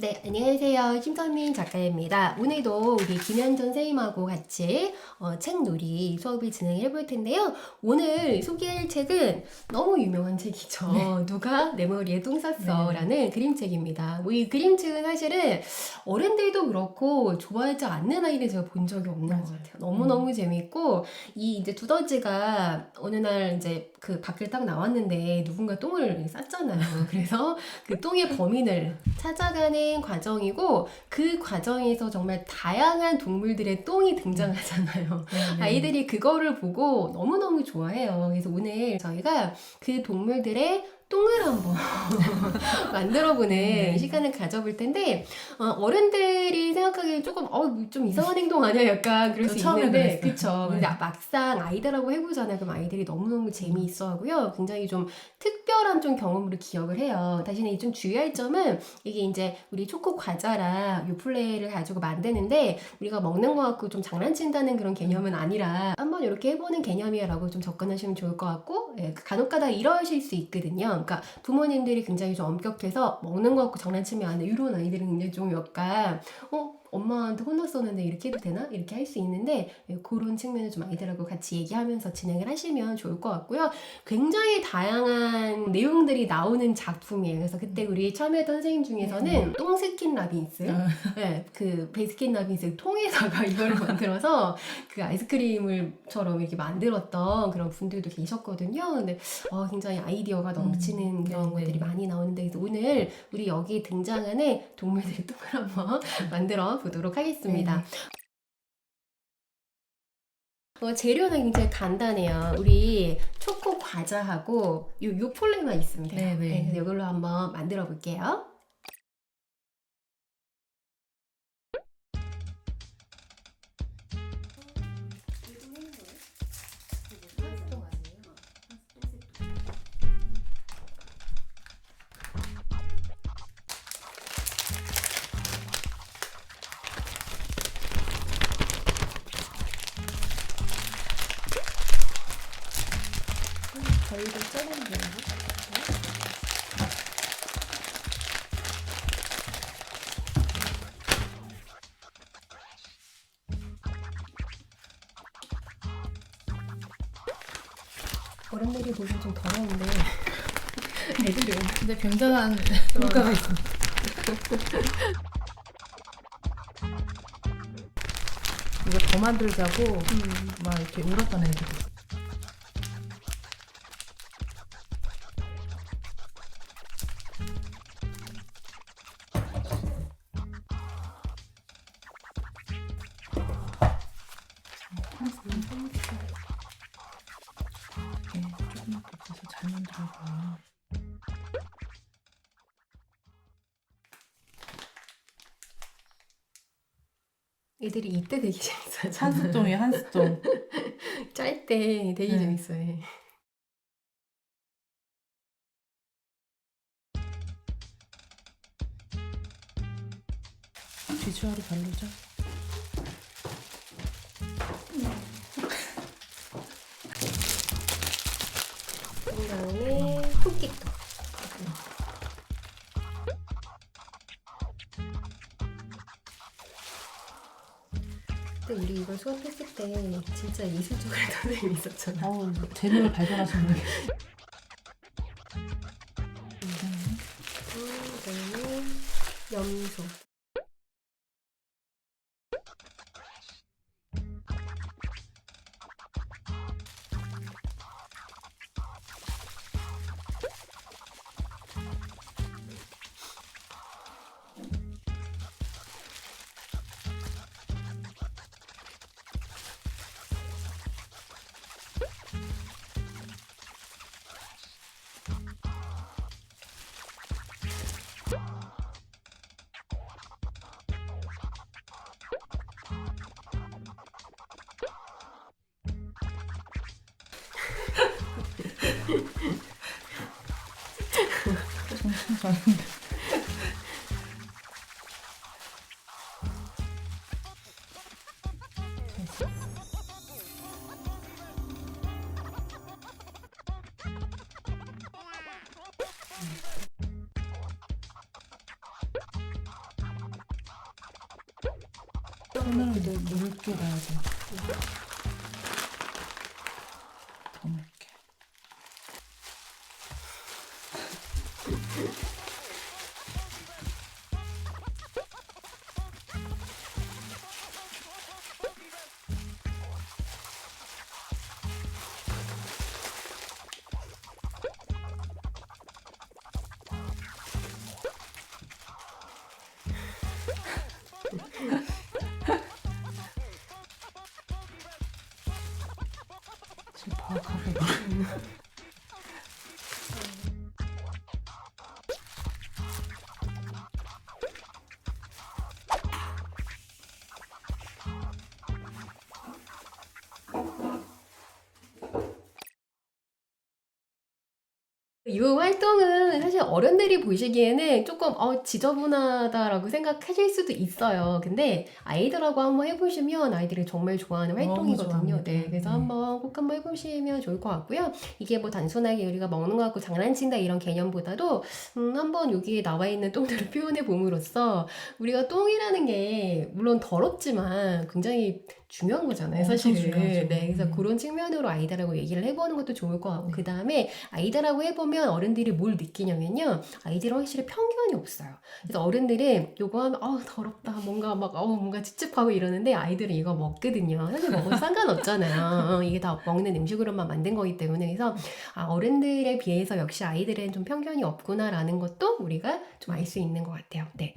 네, 안녕하세요. 심선민 작가입니다. 오늘도 우리 김현전 선생님하고 같이 어, 책놀이 수업을 진행해 볼 텐데요. 오늘 소개할 책은 너무 유명한 책이죠. 누가 내 머리에 똥 쌌어 라는 그림책입니다. 뭐 이 그림책은 사실은 어른들도 그렇고 좋아하지 않는 아이를 제가 본 적이 없는 것 맞아요. 같아요. 너무너무 재밌고 이 이제 두더지가 어느 날 이제 그 밖을 딱 나왔는데 누군가 똥을 쌌잖아요. 그래서 그 똥의 범인을 찾아가는 과정이고 그 과정에서 정말 다양한 동물들의 똥이 등장하잖아요. 네, 아이들이 그거를 보고 너무너무 좋아해요. 그래서 오늘 저희가 그 동물들의 똥을 한번 만들어보는 네. 시간을 가져볼 텐데 어, 른들이 생각하기에 조금 어, 좀 이상한 행동 아니야 약간 그럴 저수 처음에 있는데. 그쵸 근데 네. 막상 아이들하고 해보잖아요 그럼 아이들이 너무너무 재미있어 하고요 굉장히 좀 특별한 좀 경험으로 기억을 해요 대신에 좀 주의할 점은 이게 이제 우리 초코 과자랑 요플레를 가지고 만드는데 우리가 먹는 거 갖고 좀 장난친다는 그런 개념은 아니라 한번 이렇게 해보는 개념이야라고 좀 접근하시면 좋을 것 같고 예, 간혹가다 이러실 수 있거든요. 그러니까 부모님들이 굉장히 좀 엄격해서 먹는 거 갖고 장난치면 안 돼. 이런 아이들은 굉장히 좀 약간 어 엄마한테 혼났었는데 이렇게 해도 되나? 이렇게 할 수 있는데 예, 그런 측면을 좀 아이들하고 같이 얘기하면서 진행을 하시면 좋을 것 같고요. 굉장히 다양한 내용들이 나오는 작품이에요. 그래서 그때 우리 참여했던 선생님 중에서는 똥스킨 라빈스 아, 네, 그 베스킨 라빈스 통에다가 이걸 만들어서 그 아이스크림을처럼 이렇게 만들었던 그런 분들도 계셨거든요. 근데 어, 굉장히 아이디어가 넘치는 그런 네, 것들이 네. 많이 나오는데 그래서 오늘 우리 여기 등장하는 동물들의 똥을 한번 만들어 보도록 하겠습니다. 어, 재료는 굉장히 간단해요. 우리 초코 과자하고 요, 요 폴레만 있으면 돼요. 네, 네. 그래서 이걸로 한번 만들어 볼게요. 저희도 짜면 돼요. 어른들이 보기엔 좀 더러운데 애들이 근데 굉장한 효과가 있습니다. 이거 더 만들자고 음. 막 이렇게 울었던 애들 만들어봐. 애들이 이때 되게 재밌어요. 한스통이에요, 한스통. 짤때 되게 네. 재밌어요. 비주얼이 별로죠? 그 다음에 토끼도. 근데 우리 이걸 수업했을 때 진짜 이수적으로 선생님이 있었잖아. 어우, 재능을 발견하신 분이. 그다음에 염소. 정신 차린데. 오늘은 물을 끼워야지. 지금 파악하고 이 활동은 사실 어른들이 보시기에는 조금 어, 지저분하다라고 생각하실 수도 있어요. 근데 아이들하고 한번 해보시면 아이들이 정말 좋아하는 활동이거든요. 네, 그래서 네. 한번 꼭 한번 해보시면 좋을 것 같고요. 이게 뭐 단순하게 우리가 먹는 거 갖고 장난친다 이런 개념보다도 음, 한번 여기에 나와 있는 똥들을 표현해 봄으로써 우리가 똥이라는 게 물론 더럽지만 굉장히 중요한 거잖아요, 사실은. 네, 그래서 음. 그런 측면으로 아이들하고 얘기를 해보는 것도 좋을 것 같고, 네. 그 다음에 아이들하고 해보면 어른들이 뭘 느끼냐면요. 아이들은 확실히 편견이 없어요. 그래서 어른들은 요거 하면, 어우, 더럽다. 뭔가 막, 어우, 뭔가 찝찝하고 이러는데 아이들은 이거 먹거든요. 사실 먹어도 상관없잖아요. 어, 이게 다 먹는 음식으로만 만든 거기 때문에. 그래서 아, 어른들에 비해서 역시 아이들은 좀 편견이 없구나라는 것도 우리가 좀 알 수 있는 것 같아요. 네.